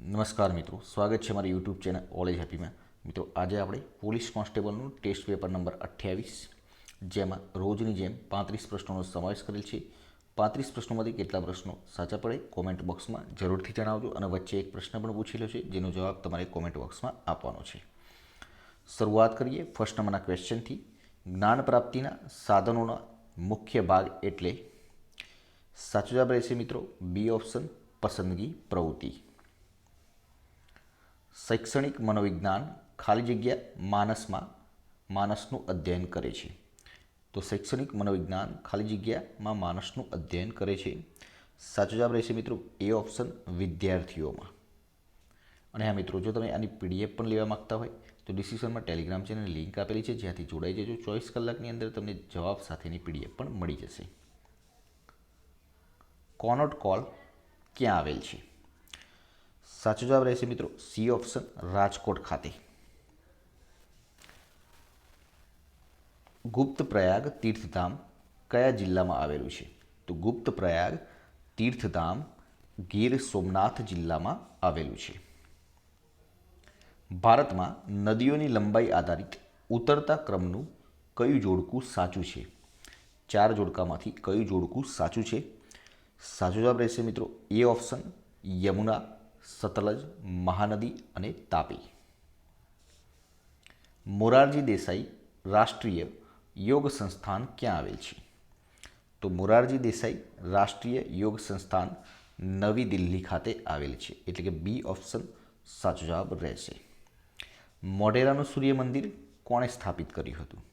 નમસ્કાર મિત્રો, સ્વાગત છે મારી યુટ્યુબ ચેનલ ઓલેજ હેપીમાં મિત્રો, આજે આપણે પોલીસ કોન્સ્ટેબલનું ટેસ્ટ પેપર નંબર અઠ્યાવીસ, જેમાં રોજની જેમ પાંત્રીસ પ્રશ્નોનો સમાવેશ કરેલ છે. પાંત્રીસ પ્રશ્નોમાંથી કેટલા પ્રશ્નો સાચા પડે કોમેન્ટ બોક્સમાં જરૂરથી જણાવજો અને વચ્ચે એક પ્રશ્ન પણ પૂછેલો છે, જેનો જવાબ તમારે કોમેન્ટ બોક્સમાં આપવાનો છે. શરૂઆત કરીએ ફર્સ્ટ નંબરના ક્વેશ્ચનથી જ્ઞાન પ્રાપ્તિના સાધનોના મુખ્ય ભાગ એટલે સાચો જવાબ રહેશે મિત્રો બી ઓપ્શન પસંદગી, પ્રવૃત્તિ. શૈક્ષણિક મનોવિજ્ઞાન ખાલી જગ્યા માનસમાં, માનસનું અધ્યયન કરે છે. તો શૈક્ષણિક મનોવિજ્ઞાન ખાલી જગ્યામાં માનસનું અધ્યયન કરે છે. સાચો જવાબ રહેશે મિત્રો એ ઓપ્શન વિદ્યાર્થીઓમાં. અને હા મિત્રો, જો તમે આની પીડીએફ પણ લેવા માગતા હોય, તો ડિસ્ક્રિપ્શનમાં ટેલિગ્રામ ચેનલ લિંક આપેલી છે. જ્યાંથી જોડાઈ જજો. ચોવીસ કલાકની અંદર તમને જવાબ સાથેની પીડીએફ પણ મળી જશે. કોનોટ કોલ ક્યાં આવેલ છે? સાચો જવાબ રહેશે મિત્રો સી ઓપ્શન રાજકોટ ખાતે. ગુપ્ત પ્રયાગ તીર્થધામ કયા જિલ્લામાં આવેલું છે? તો ગુપ્ત પ્રયાગ તીર્થધામ ગીર સોમનાથ જિલ્લામાં આવેલું છે. ભારતમાં નદીઓની લંબાઈ આધારિત ઉતરતા ક્રમનું કયું જોડકું સાચું છે? ચાર જોડકામાંથી કયું જોડકું સાચું છે? સાચો જવાબ રહેશે મિત્રો એ ઓપ્શન યમુના સતલજ, મહાનદી અને તાપી. મોરારજી દેસાઈ રાષ્ટ્રીય યોગ સંસ્થાન ક્યાં આવેલ છે? તો મોરારજી દેસાઈ રાષ્ટ્રીય યોગ સંસ્થાન નવી દિલ્હી ખાતે આવેલ છે. એટલે કે બી ઓપ્શન સાચો જવાબ રહેશે. મોઢેરાનું સૂર્ય મંદિર કોણે સ્થાપિત કર્યું હતું?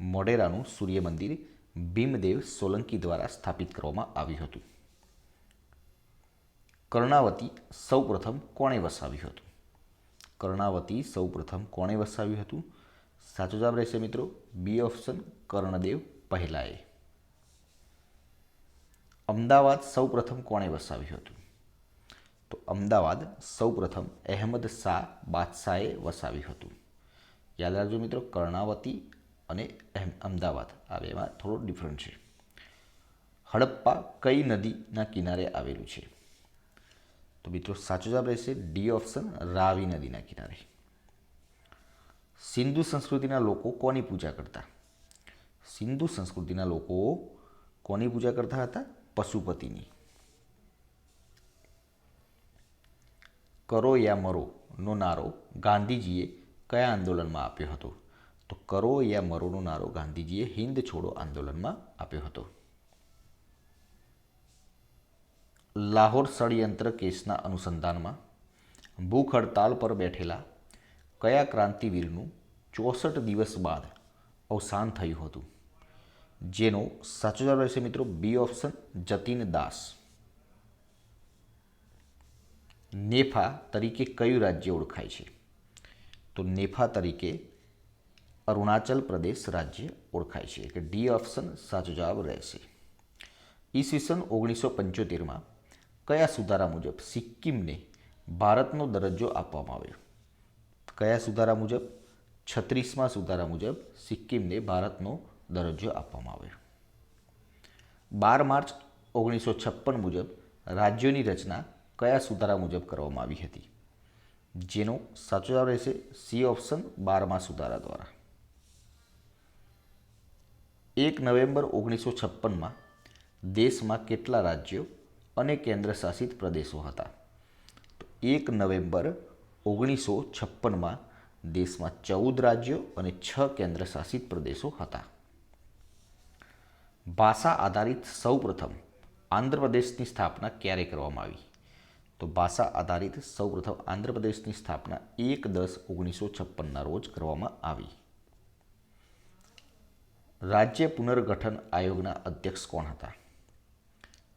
મોઢેરાનું સૂર્ય મંદિર ભીમદેવ સોલંકી દ્વારા સ્થાપિત કરવામાં આવ્યું હતું. કર્ણાવતી સૌપ્રથમ કોણે વસાવ્યું હતું? કર્ણાવતી સૌપ્રથમ કોણે વસાવ્યું હતું? સાચો જવાબ રહેશે મિત્રો, બી ઓપ્શન કર્ણદેવ પહેલાએ. અમદાવાદ સૌપ્રથમ કોણે વસાવ્યું હતું? તો અમદાવાદ સૌપ્રથમ અહેમદ શાહ બાદશાહે વસાવ્યું હતું. યાદ રાખજો મિત્રો, કર્ણાવતી અને અમદાવાદ આ બેમાં થોડો ડિફરન્ટ છે. હડપ્પા કઈ નદીના કિનારે આવેલું છે? તો મિત્રો સાચો જવાબ રહેશે ડી ઓપ્શન રાવી નદીના કિનારે. સિંધુ સંસ્કૃતિના લોકો કોની પૂજા કરતા? સિંધુ સંસ્કૃતિના લોકો કોની પૂજા કરતા હતા? પશુપતિની. કરો યા મરો નો નારો ગાંધીજીએ કયા આંદોલનમાં આપ્યો હતો? તો કરો યા મરોનો નારો ગાંધીજીએ હિન્દ છોડો આંદોલનમાં આપ્યો હતો. લાહોર ષડયંત્ર કેસના અનુસંધાનમાં ભૂખ હડતાલ પર બેઠેલા કયા ક્રાંતિવીરનું ચોસઠ દિવસ બાદ અવસાન થયું હતું? જેનો સાચો જવાબ રહેશે મિત્રો બી ઓપ્શન જતીન દાસ. નેફા તરીકે કયું રાજ્ય ઓળખાય છે? તો નેફા તરીકે અરુણાચલ પ્રદેશ રાજ્ય ઓળખાય છે. કે ડી ઓપ્શન સાચો જવાબ રહેશે. ઈસવીસન ઓગણીસો પંચોતેરમાં કયા સુધારા મુજબ સિક્કિમને ભારતનો દરજ્જો આપવામાં આવ્યો? કયા સુધારા મુજબ? છત્રીસમાં સુધારા મુજબ સિક્કિમને ભારતનો દરજ્જો આપવામાં આવ્યો. બાર માર્ચ ઓગણીસો છપ્પન મુજબ રાજ્યોની રચના કયા સુધારા મુજબ કરવામાં આવી હતી? જેનો સાચો જવાબ રહેશે સી ઓપ્શન બારમાં સુધારા દ્વારા. એક નવેમ્બર ઓગણીસો છપ્પનમાં દેશમાં કેટલા રાજ્યો અને કેન્દ્રશાસિત પ્રદેશો હતા. તો એક નવેમ્બર ઓગણીસો છપ્પનમાં દેશમાં ચૌદ રાજ્યો અને છ કેન્દ્રશાસિત પ્રદેશો હતા. ભાષા આધારિત સૌપ્રથમ આંધ્રપ્રદેશની સ્થાપના ક્યારે કરવામાં આવી? તો ભાષા આધારિત સૌપ્રથમ આંધ્રપ્રદેશની સ્થાપના એક દસ ઓગણીસો છપ્પનના રોજ કરવામાં આવી. રાજ્ય પુનર્ગઠન આયોગના અધ્યક્ષ કોણ હતા?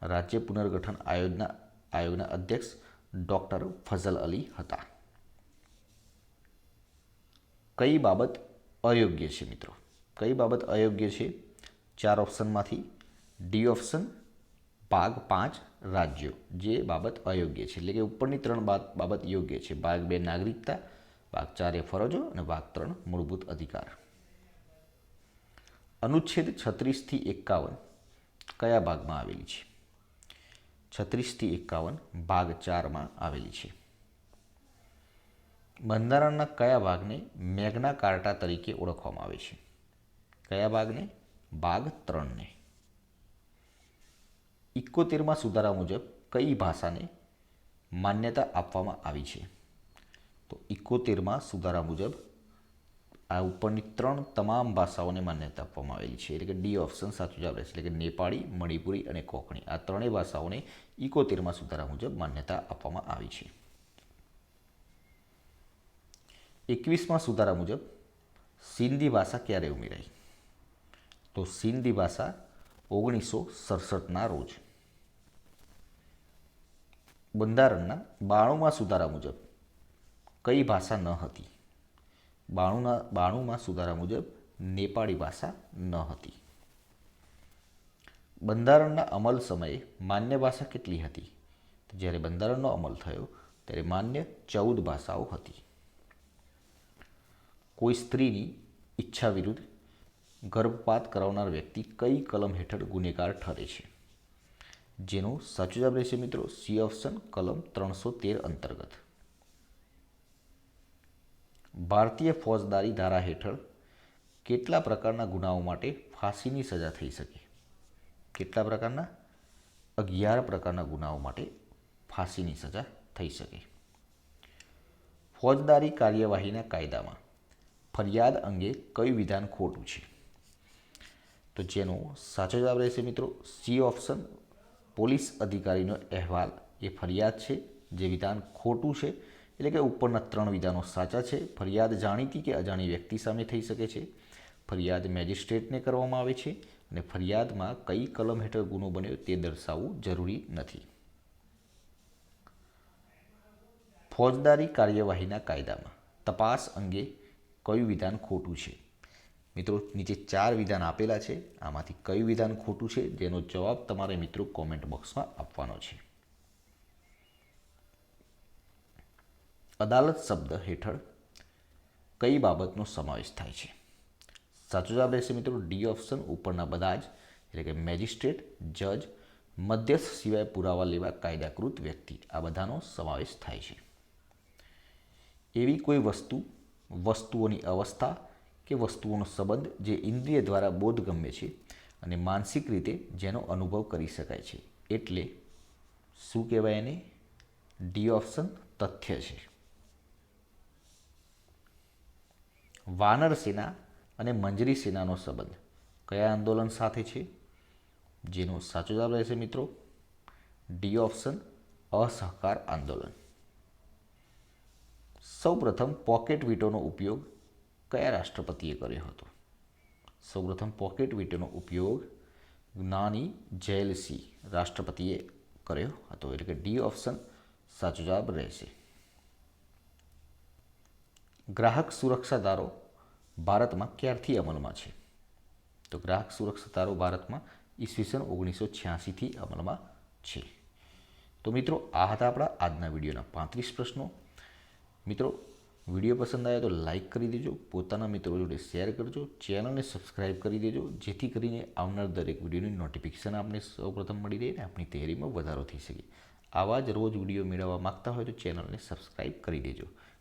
રાજ્ય પુનર્ગઠન આયોગના આયોગના અધ્યક્ષ ડૉક્ટર ફઝલ અલી હતા. કઈ બાબત અયોગ્ય છે મિત્રો? કઈ બાબત અયોગ્ય છે? ચાર ઓપ્શનમાંથી ડી ઓપ્શન, ભાગ પાંચ, રાજ્યો. જે બાબત અયોગ્ય છે. એટલે કે ઉપરની ત્રણ બાબત યોગ્ય છે. ભાગ બે નાગરિકતા, ભાગ ચાર એ ફરજો અને ભાગ ત્રણ મૂળભૂત અધિકાર. અનુચ્છેદ છત્રીસથી એકાવન કયા ભાગમાં આવેલી છે? છત્રીસથી એકાવન ભાગ ચારમાં આવેલી છે. બંધારણના કયા ભાગને મેગ્ના કાર્ટા તરીકે ઓળખવામાં આવે છે? કયા ભાગને? ભાગ ત્રણને. ઇકોતેરમાં સુધારા મુજબ કઈ ભાષાને માન્યતા આપવામાં આવી છે? તો ઇકોતેરમાં સુધારા મુજબ આ ઉપરની ત્રણ તમામ ભાષાઓને માન્યતા આપવામાં આવેલી છે. એટલે કે ડી ઓપ્શન સાચું જવાબ રહેશે એટલે કે નેપાળી, મણિપુરી અને કોંકણી. આ ત્રણેય ભાષાઓને ઇકોતેરમાં સુધારા મુજબ માન્યતા આપવામાં આવી છે. એકવીસમાં સુધારા મુજબ સિંધી ભાષા ક્યારે ઉમેરાઈ તો સિંધી ભાષા ઓગણીસો સડસઠના રોજ. બંધારણના બાણુંમાં સુધારા મુજબ કઈ ભાષા ન હતી? બાણુંના, બાણુંમાં સુધારા મુજબ નેપાળી ભાષા ન હતી. બંધારણના અમલ સમયે માન્ય ભાષા કેટલી હતી? જ્યારે બંધારણનો અમલ થયો, ત્યારે માન્ય ચૌદ ભાષાઓ હતી. કોઈ સ્ત્રીની ઈચ્છા વિરુદ્ધ ગર્ભપાત કરાવનાર વ્યક્તિ કઈ કલમ હેઠળ ગુનેગાર ઠરે છે? જેનો સાચો જવાબ રહેશે મિત્રો, સી ઓપ્શન કલમ ત્રણસો તેર અંતર્ગત. ભારતીય ફોજદારી ધારા હેઠળ કેટલા પ્રકારના ગુનાઓ માટે ફાંસીની સજા થઈ શકે? કેટલા પ્રકારના? અગિયાર પ્રકારના ગુનાઓ માટે ફાંસીની સજા થઈ શકે. ફોજદારી કાર્યવાહીના કાયદામાં ફરિયાદ અંગે કયું વિધાન ખોટું છે? તો જેનો સાચો જવાબ રહેશે મિત્રો, સી ઓપ્શન, પોલીસ અધિકારીનો અહેવાલ. એ ફરિયાદ છે, જે વિધાન ખોટું છે એટલે કે ઉપરના ત્રણ વિધાનો સાચા છે, ફરિયાદ જાણીતી કે અજાણી વ્યક્તિ સામે થઈ શકે છે. ફરિયાદ મેજિસ્ટ્રેટને કરવામાં આવે છે અને ફરિયાદમાં કઈ કલમ હેઠળ ગુનો બન્યો તે દર્શાવવું જરૂરી નથી. ફોજદારી કાર્યવાહીના કાયદામાં તપાસ અંગે કયું વિધાન ખોટું છે? મિત્રો, નીચે ચાર વિધાન આપેલા છે. આમાંથી કયું વિધાન ખોટું છે? જેનો જવાબ તમારે મિત્રો કોમેન્ટ બોક્સમાં આપવાનો છે. અદાલત શબ્દ હેઠળ કઈ બાબતનો સમાવેશ થાય છે? સાચો જવાબ રહેશે મિત્રો ડી ઓપ્શન, ઉપરના બધા જ, એટલે કે મેજિસ્ટ્રેટ, જજ, મધ્યસ્થ સિવાય પુરાવા લેવા કાયદાકૃત વ્યક્તિ, આ બધાનો સમાવેશ થાય છે. એવી કોઈ વસ્તુ, વસ્તુઓની અવસ્થા કે વસ્તુઓનો સંબંધ જે ઇન્દ્રિય દ્વારા બોધગમ્ય છે અને માનસિક રીતે જેનો અનુભવ કરી શકાય છે. એટલે શું કહેવાય એને? ડી ઓપ્શન, તથ્ય છે. વાનર સેના અને મંજરી સેનાનો સંબંધ. કયા આંદોલન સાથે છે? જેનો સાચો જવાબ રહેશે મિત્રો, ડી ઓપ્શન, અસહકાર આંદોલન. સૌપ્રથમ પોકેટ વીટોનો ઉપયોગ કયા રાષ્ટ્રપતિએ કર્યો હતો? સૌપ્રથમ પોકેટ વીટોનો ઉપયોગ જ્ઞાની જેલસી રાષ્ટ્રપતિએ કર્યો હતો, એટલે કે ડી ઓપ્શન સાચો જવાબ રહેશે. ગ્રાહક સુરક્ષા ધારો ભારતમાં ક્યારથી અમલમાં છે? તો ગ્રાહક સુરક્ષા ધારો ભારતમાં ઈસવીસન ઓગણીસો છ્યાસીથી અમલમાં છે. તો મિત્રો, આ હતા આપણા આજના વિડીયોના પાંત્રીસ પ્રશ્નો. મિત્રો, વીડિયો પસંદ આવે તો લાઇક કરી દેજો, પોતાના મિત્રો જોડે શેર કરજો, ચેનલને સબસ્ક્રાઇબ કરી દેજો, જેથી કરીને આવનાર દરેક વિડીયોની નોટિફિકેશન આપને સૌપ્રથમ મળી રહે અને આપણી તૈયારીમાં વધારો થઈ શકે. આવા જ રોજ વીડિયો મેળવવા માગતા હોય તો ચેનલને સબસ્ક્રાઇબ કરી દેજો.